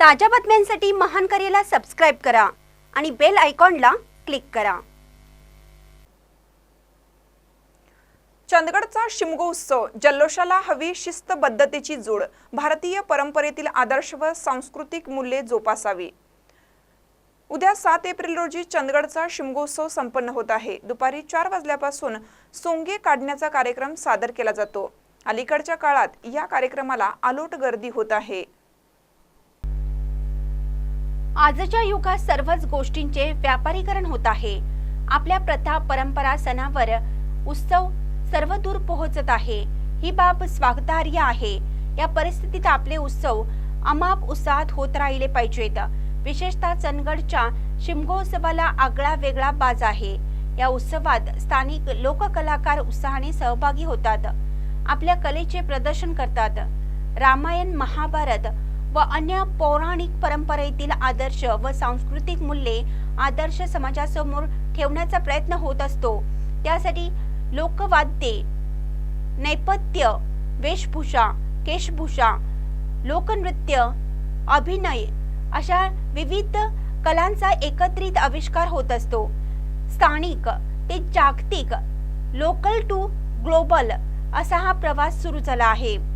ताज्या बातम्यांसाठी महान करेला सबस्क्राईब करा आणि बेल आयकॉनला क्लिक करा. चंदगडचा शिमगो उत्सव जल्लोषाला हवी शिस्तबद्धतेची जोड भारतीय परंपरेतील आदर्श व सांस्कृतिक मूल्ये जोपासावी. उद्या सात एप्रिल रोजी चंदगडचा शिमगोत्सव संपन्न होत आहे. दुपारी चार वाजल्यापासून सोंगे काढण्याचा कार्यक्रम सादर केला जातो. अलीकडच्या काळात या कार्यक्रमाला आलोट गर्दी होत आहे. आजच्या युगात सर्वच गोष्टींचे व्यापारीकरण होत आहे. आपल्या प्रथा परंपरा सणावर उत्सव सर्वदूर पोहोचत आहे. ही बाब स्वागतार्ह आहे. या परिस्थितीत आपले उत्सव अमाप उत्साहात होत राहिले पाहिजेत. विशेषतः चंदगडच्या शिमगोत्सवाला आगळा वेगळा बाज आहे. या उत्सवात स्थानिक लोककलाकार उत्साहाने सहभागी होतात. आपल्या कलेचे प्रदर्शन करतात. रामायण महाभारत व अन्य पौराणिक परंपरेतील आदर्श व सांस्कृतिक मूल्ये आदर्श समाजासमोर ठेवण्याचा प्रयत्न होत असतो. त्यासाठी लोकवाद्ये नैपथ्य वेशभूषा केशभूषा लोकनृत्य अभिनय अशा विविध कलांचा एकत्रित आविष्कार होत असतो. स्थानिक ते जागतिक लोकल टू ग्लोबल असा हा प्रवास सुरू झाला आहे.